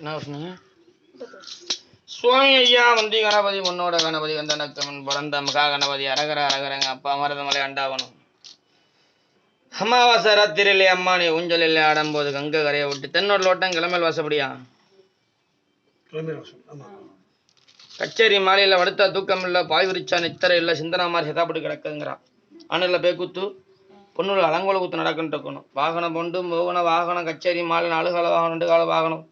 என்ன சொன்னீங்க சுவாமி ஐயா வந்தி கணபதி முன்னோட கணபதி வந்தனக்கமன் பிறந்த மகா கணபதி அரகர அரகரங்க அப்பா மருதமலை அண்டாவனம். அமாவாசை ராத்திரியிலே அம்மானி ஊஞ்சலில் ஆடும்போது கங்கை கரையை விட்டு தென்னோட லோட்டம் கிளம்பல் வாசப்படியா? கச்சேரி மாலையில வடுத்தா தூக்கம் இல்ல பாய் விரிச்சா நித்தர இல்ல சிந்தனா மாதிரி செதாப்பட்டு கிடக்குங்கிறான் அணில பேக்குத்து பொண்ணுல அலங்கோல குத்து நடக்குன்னு இருக்கணும். வாகனம் பொண்டு மோகன வாகனம் கச்சேரி மாலை நாலு கால வாகனம் ரெண்டு கால வாகனம்.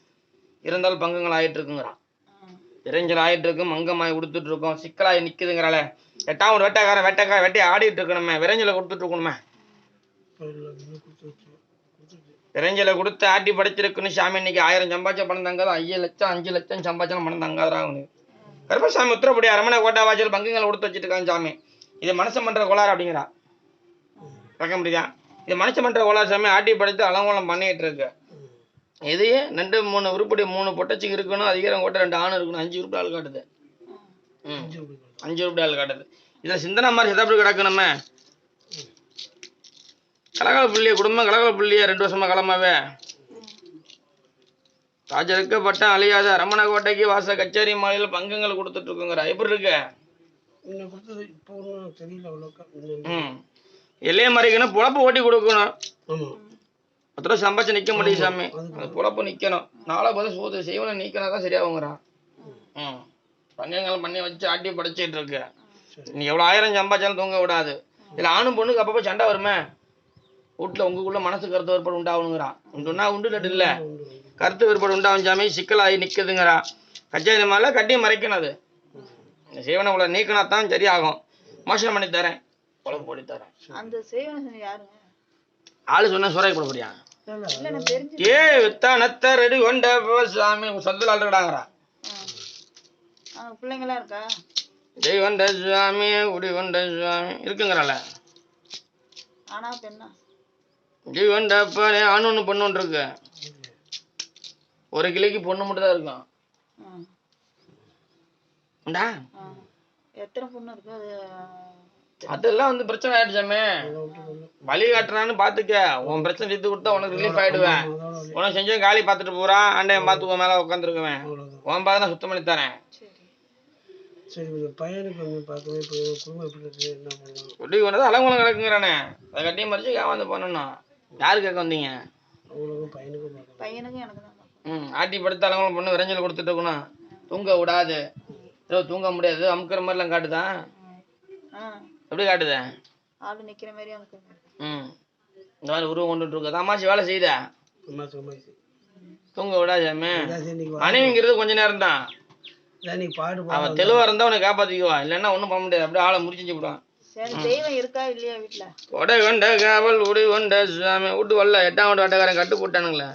இருந்தாலும் பங்கங்கள் ஆயிட்டு இருக்குங்கிறான் இறைஞ்சல் ஆயிட்டு இருக்கு மங்கமாய் கொடுத்துட்டு இருக்கோம் சிக்கலாய் நிக்குதுங்கிறாளே. எட்டாம் ஒரு வெட்டக்காரன் வெட்டக்காரன் வெட்டி ஆடிட்டு இருக்கணுமே விரைஞ்சலை கொடுத்துட்டு இருக்கணுமே இறைஞ்சலை கொடுத்து விரைஞ்சலை கொடுத்து ஆட்டி படைச்சிருக்குன்னு சாமி இன்னைக்கு ஆயிரம் சம்பாச்ச பணம் தங்காது. ஐயா லட்சம் அஞ்சு லட்சம் சம்பாச்சம் பணம் தங்காதரா அவனுக்கு. கருப்பசாமி உத்தரப்படி அரமனை கோட்டா வாசல் பங்குகளை கொடுத்து வச்சுட்டு இருக்கான் சாமி. இது மனசு பண்ற கோளாறு அப்படிங்கிறா. பார்க்க முடியுதா? இது மனசு பண்ற கோளாறு சாமி ஆட்டி படைத்து அலங்கோலம் பண்ணிட்டு இருக்கு. இதையே ரெண்டு மூணு உருப்படி மூணு பொட்டச்சிக்கு இருக்கணும் அதிகாரம் கோட்டை ரெண்டு ஆண் இருக்கணும் அஞ்சு உருப்படி ஆள் காட்டுது. அஞ்சு உருப்படி ஆள். காட்டுது. இதில் சிந்தனை மாதிரி செதப்படி கிடக்கணுமே? கலகல புள்ளிய குடும்பம் கலகல புள்ளிய ரெண்டு வருஷமா களமாவே ராஜருக்கப்பட்ட அழியாத ரமண கோட்டைக்கு வாச கச்சேரி மாலையில் பங்கங்கள் கொடுத்துட்டு இருக்குங்கிற. எப்படி இருக்கு? எல்லையை மறைக்கணும் பொழப்பு ஓட்டி கொடுக்கணும். பத்து ரூபா சம்பாதிச்சு நிக்க முடியும் சாமி. அது பொழப்பு நிக்கணும். நாளை பதில் சோது செய்வனை நீக்கினா தான் சரியாகுங்கிறான் ம். பங்கங்கள் பண்ணி வச்சு ஆட்டி படைச்சிட்டு இருக்கு. நீ எவ்வளோ ஆயிரம் சம்பாதிச்சாலும் தூங்க விடாது. இதில் ஆணும் பொண்ணுக்கு அப்பப்போ சண்டை வருமே? வீட்டில் உங்களுக்குள்ள மனசு கருத்து வேறுபாடு உண்டாகணுங்கிறான் உண்டுன்னா உண்டு இல்லாட்டி இல்லை. கருத்து வேறுபாடு உண்டாகும் சாமி. சிக்கலாகி நிற்குதுங்கிறா கச்சேரி மேலே கட்டி மறைக்கணும் அது இந்த செய்வனை உள்ள நீக்கினா தான் சரியாகும். மோசம் பண்ணி தரேன். குழம்பு போட்டு தரேன். அந்த சேவனை செஞ்ச யாருங்க? ஆளு சொன்னா சுரை போட முடியா இல்லை இல்ல நான் தெரிஞ்சு ஏ வித்தானத்த ரெடி கொண்ட சாமி சொந்தல் ஆளுடாங்கிறா அவங்க பிள்ளைங்களாம் இருக்கா? ஜெய் கொண்ட சுவாமி குடி கொண்ட சுவாமி இருக்குங்கிறாள. ஆனா பெண்ணா ஜெய் கொண்ட அப்பனே ஆண் ஒன்று பொண்ணு ஒன்று இருக்கு. ஒரு கிளிக்கு பொண்ணு மட்டும் தான் இருக்கும். எத்தனை பொண்ணு இருக்கு? அது அதெல்லாம் வந்து பிரச்சனை ஆயிடுச்சாமே வழி காட்டுறான்னு பாத்துக்க. உன் பிரச்சனை தீர்த்து கொடுத்தா உனக்கு ரிலீஃப் ஆயிடுவேன். உனக்கு செஞ்ச காலி பார்த்துட்டு போறா. அண்டையன் பார்த்து உன் மேல உட்காந்துருக்குவேன் உன் பார்த்து நான் சுத்தம் பண்ணி தரேன். சரி சரி இந்த பையனுக்கு வந்து பார்க்கவே இப்போ குடும்பம் எப்படி இருக்கு என்ன பண்ணலாம் குடி கொண்டது அலங்குளம் கிடக்குங்கிறானே. அதை கட்டியும் மறிச்சு ஏமாந்து பண்ணணும்? யாரு கேட்க வந்தீங்க? அவங்களுக்கும் பையனுக்கும் பார்க்கணும். பையனுக்கும் எனக்கு தான் பார்க்கணும். ம் ஆட்டி படுத்து அலங்குளம் பொண்ணு விரைஞ்சல் கொடுத்துட்டு இருக்கணும். தூங்க விடாது. இரவு தூங்க முடியாது. அமுக்கிற மாதிரிலாம் காட்டுதான் ஆ. எப்படி காட்டுதே? ஆளு நிக்கிற மாதிரி எனக்கு ம். இந்த மாதிரி உருவம் கொண்டுட்டு இருக்க. தமாஷி வேலை செய்யுதா? தூங்க விடாதாமே மனைவிங்கிறது கொஞ்ச நேரம் தான் அவன் தெளிவா இருந்தா உன்னை காப்பாத்திக்குவா. இல்லைன்னா ஒண்ணும் பண்ண முடியாது. அப்படியே ஆளை முடிச்சு விடுவான் சரி தெய்வம் இருக்கா இல்லையா வீட்டுல கொடை கொண்ட காவல் உடி கொண்ட சாமி விட்டு வரல எட்டாம் வீட்டு வட்டக்காரன் கட்டு போட்டானுங்களே.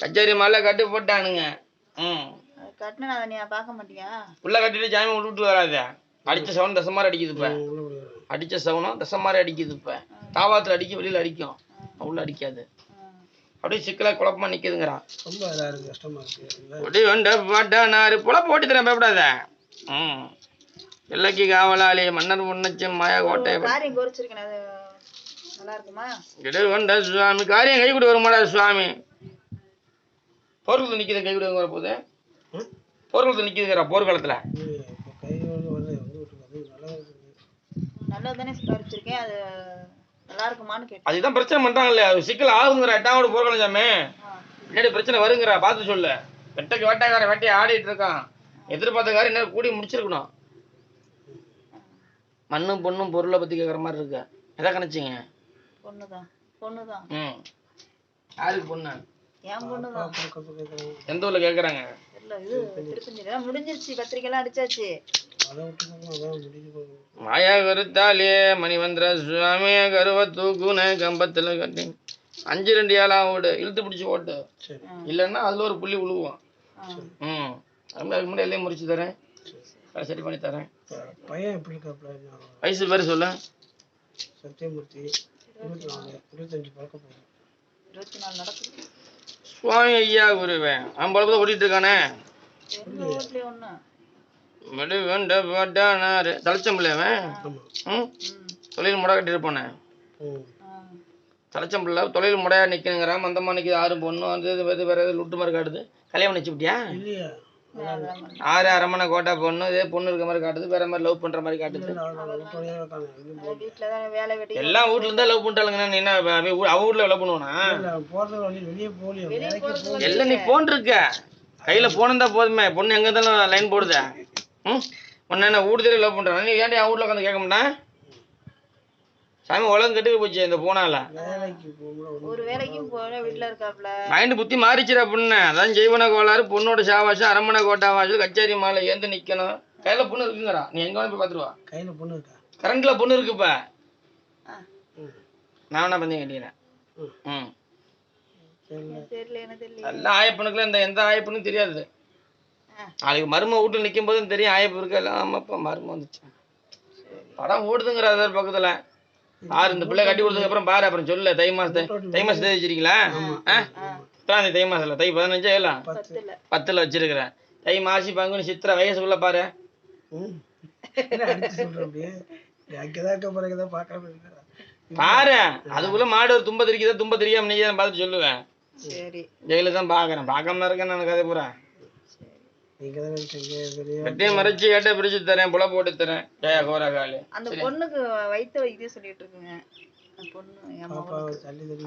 கச்சேரி மாலை கட்டு போட்டானுங்க. ம். கட்டின நீ பார்க்க மாட்டியா? உள்ள கட்டிட்டு சாமி விட்டு வராத. அடிச்ச சவுன் தசை மாதிரி அடிக்குது இப்ப. அடிச்ச சவுனம் தசை மாதிரி அடிக்குது இப்ப. தாவாத்துல அடிக்க வெளியில அடிக்கும். உள்ள அடிக்காது. அப்படியே சிக்கலா குழப்பமா நிக்குதுங்கிறான். ரொம்ப இதாக இருக்கு கஷ்டமா இருக்கு. இல்லை ஒடி கொண்ட பாட்டானாரு புலப்பு ஓட்டி தரேன் பயப்படாத. ம். எல்லைக்கு காவலாளி மன்னர் முன்னச்சி மாயா கோட்டை காரியம் குறிச்சிருக்கேன் அது நல்லா இருக்குமா? இடு கொண்ட சுவாமி. காரியம் கைகூடி வருமாடா சுவாமி. போர்க்குளத்தில் நிற்கிது வர போது ம்? போர்க்குளத்தில் நிற்கிதுங்கிறா போர்க்காலத்தில் இது இப்போ கை வந்து வந்து வந்து விட்டுருக்காது நல்லா இருக்குது நல்லா தானே குறிச்சிருக்கேன் அது நல்லா இருக்குமான்னு கேட்டேன். அதுதான் பிரச்சனை பண்ணுறாங்கல்ல அது சிக்கல் ஆகுங்கிற எட்டாவோட போர்க்காலம் சாமி பிரச்சனை வருங்கிற. பார்த்து சொல்லு. வெட்டைக்கு வேட்டைக்காரன் வேட்டையை ஆடிட்டு இருக்கான். எதிர்பார்த்த காரியம் என்ன கூடி முடிச்சிருக்கணும். மண்ணும் பொண்ணும் பொருளை பற்றி கேட்குற மாதிரி இருக்கு. எதை கணிச்சிங்க? பொண்ணுதான் பொண்ணுதான் ம். யாருக்கு பொண்ணு? என் பொண்ணுதான் எந்த ஊரில் திருப்பஞ்சில முடிஞ்சிருச்சு. கத்திரிக்கைலாம் அடிச்சாச்சு. மாயா கருத்தாலே மணிவந்திர சுவாமி கருவ தூக்குன கம்பத்துல கட்டி அஞ்சு ரெண்டு ஏழா ஓடு இழுத்து பிடிச்சி ஓட்டு. இல்லைன்னா அதுல ஒரு புள்ளி விழுவோம் ஆ. ம். அதுக்கு முன்னாடி எல்லையும் முறிச்சு தரேன். அதை சரி பண்ணி தரேன். பையன் எப்படி வயசு பேர் சொல்லு. சத்தியமூர்த்தி இருபத்தி நாலு இருபத்தஞ்சு பழக்க போகுது இருபத்தி நாலு நடக்குது. சுவாமி ஐயா குருவேன் அவன் பழப்பத்தை ஓட்டிட்டு இருக்கானே. எங்க வீட்லயும் ஒண்ணு மடி வேண்ட பாட்டானாரு ம்? ம் தொழில் முடை கட்டியிருப்பானே. ம் ஆ. தலைச்சம்பிள்ளை தொழில் முடையா நிற்கணுங்கிறான் மந்தமாக நிற்கிது ஆறு பொண்ணு? வந்து இது வேறு வேறு லுட்டு மாதிரி காட்டுது. கல்யாணம் பண்ணு. ஆறு அரமனை கோட்டை பொண்ணு? இதே பொண்ணு இருக்க மாதிரி காட்டுது. வேற மாதிரி லவ் பண்ற மாதிரி காட்டுது. வீட்டுல எல்லாம் இருந்தா லவ் பண்ணிட்டாளுங்க நீ என்ன அவ வீட்ல லவ் பண்ணுவானா? எல்லாம் நீ போன் இருக்க கையில போன் இருந்தா போதுமே. பொண்ணு எங்க இருந்தாலும் லைன் போடுத. ம்? உன்ன என்ன தெரிய லவ் பண்றான். நீ ஏன்டி அவன் வீட்ல உட்காந்து கேட்க மாட்டேன் சாமி உலகம் கெட்டு போச்சு இந்த போனால. ஒரு வேலைக்கும் போல வீட்டுல இருக்காப்ல. மைண்டு புத்தி மாறிச்சுடா பொண்ணு. அதான் ஜெய்வன கோளாறு பொண்ணோட சாவாசம் அரமனை கோட்டா வாசல் கச்சேரி மாலை ஏந்து நிக்கணும். கையில பொண்ணு இருக்குங்கடா. நீ எங்க வேணா போய் பாத்துருவா கையில் பொண்ணு இருக்கா? கரண்ட்ல பொண்ணு இருக்கு இப்ப. ஆ. ம் நான் வேணா பண்ணி கேட்டீங்க ம். சரி தெரியல என்ன தெரியல. எல்லா ஆயப்பனுக்குலாம் இந்த எந்த ஆயப்பனும் தெரியாது. நாளைக்கு மரும வீட்டுல நிக்கும் போதும் தெரியும் ஆயப்பு இருக்கு எல்லாம் ஆமாப்பா மரும வந்துச்சு. படம் ஓடுதுங்கிற அதர் பக்கத்துல. பாரு இந்த பிள்ளை கட்டி கொடுத்ததுக்கு அப்புறம் பாரு அப்புறம் சொல்லு. தை மாசத்தை தை மாசத்தை வச்சிருக்கீங்களா? ஆ? எத்தனாம் தேதி தை மாசத்துல? தை பதினஞ்சா இல்ல? பத்துல. வச்சிருக்கிறேன். தை மாசி பங்குனி சித்திரை வயசுக்குள்ள பாரு. பாரு. அதுக்குள்ள மாடு ஒரு தும்ப தெரிக்குதா? தும்ப தெரியாம நீ தான் பார்த்துட்டு சொல்லுவேன் சரி. ஜெயில தான் பாக்குறேன். பார்க்காம இருக்கேன் நான் கதை பூரா. நீங்கள் தானே இருக்கீங்க பெரிய கட்டியை மறைச்சு கேட்ட பிரிச்சு தரேன் புல போட்டு தரேன். ஜெயா கோரா காலு அந்த பொண்ணுக்கு வைத்த வைத்தியம் சொல்லிட்டு இருக்குங்க.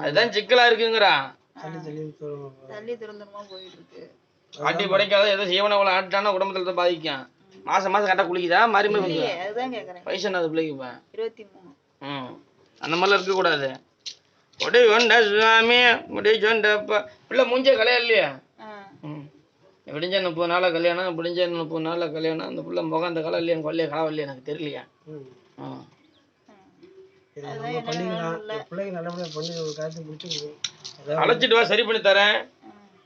அதுதான் சிக்கலா இருக்குங்கிறா. தள்ளி தள்ளி தூரம் தள்ளி திருந்தனமா போயிட்டு இருக்கு ஆட்டி படைக்காத ஏதோ சீவன உள்ள ஆட்டானா குடும்பத்துல தான் பாதிக்கும். மாசம் மாசம் கரெக்டா குளிக்குதா? மாறி மாறி இல்லையே அதுதான் கேக்குறேன். வயசு என்ன அது பிள்ளைக்கு இருபத்தி மூணு ம். அந்த மாதிரிலாம் இருக்க கூடாது கொடி கொண்ட சுவாமி முடி சொண்ட பிள்ளை மூஞ்ச கல்யாணம் இல்லையா? ஆ ம் விடிஞ்ச முப்பது நாளில் கல்யாணம் விடிஞ்ச முப்பது நாளில் கல்யாணம். அந்த பிள்ளை முகம் அந்த கலை இல்லையா கொல்லையா கலவை இல்லையா எனக்கு தெரியலையா. அதான் அழைச்சிட்டு வா சரி பண்ணி தரேன்.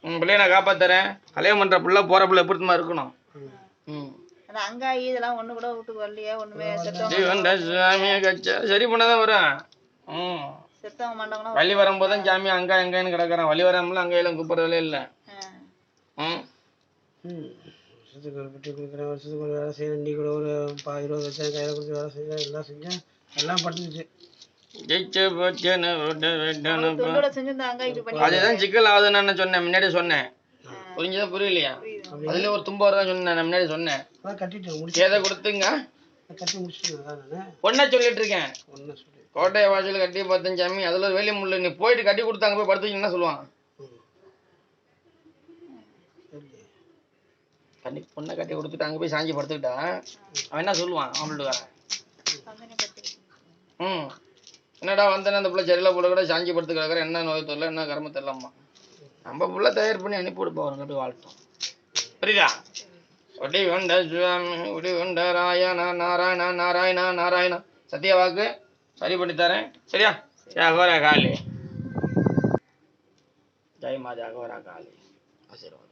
உன் பிள்ளைய நான் காப்பாத்துறேன் கல்யாணம் பண்ற பிள்ளை போற பிள்ளை எப்படிமா இருக்கணும்? ம். அங்காயி இதெல்லாம் ஒண்ணு கூட வீட்டுக்கு வரலையா கச்சா. சரி பண்ணாதான் வரும் ம். வழி வரும்போது தான் சாமி அங்க அங்கன்னு கிடக்குறான். வழி வராமல அங்கெல்லாம் கூப்பிடுறதே இல்லை. வருஷத்துக்கு ஒரு பெட்டி கொடுக்குறேன் வருஷத்துக்கு ஒரு வேலை செய்யறேன். நீ கூட ஒரு பா இருபது லட்சம் கையில் கொடுத்து வேலை செஞ்சேன் எல்லாம் செஞ்சேன். எல்லாம் பட்டுச்சு. விட்டு அதுதான் சிக்கல் ஆகுதுன்னு நான் சொன்னேன். முன்னாடி சொன்னேன். புரிஞ்சதா புரியலையா? அதுல ஒரு தும்பு வருதான் சொன்னேன் நான் முன்னாடி சொன்னேன். எதை கொடுத்துங்க? பொண்ணை சொல்லிட்டு இருக்கேன். கோட்டை வாசல் கட்டி பார்த்தேன் சாமி. அதுல ஒரு வேலையும் முள்ள. நீ போயிட்டு கட்டி கொடுத்தாங்க போய் படுத்துக்கிட்டு என்ன சொல்லுவான் ம் சரி தண்ணி பொண்ணை கட்டி கொடுத்துட்டு அங்க போய் சாஞ்சி படுத்துக்கிட்டான் அவன் என்ன சொல்லுவான் அவன் ம். என்னடா வந்தேன் அந்த பிள்ளை சரியில்லை போல கூட சாஞ்சி படுத்து கிடக்குற என்ன நோய் தெரியல என்ன கர்மம் தெரியலம்மா. நம்ம புள்ள தயார் பண்ணி அனுப்பி விடுப்போம் அவனுக்கு போய் வாழ்த்தோம். புரியுதா? ஒடி கொண்ட சுவாமி ஒடி கொண்ட ராயணா நாராயணா நாராயணா நாராயணா. சத்திய வாக்கு? சரி பண்ணி தரேன். சரியா? ஜாகோரா காளி. ஜெய் மா ஜாகோரா காளி. ஆசீர்வாதம்.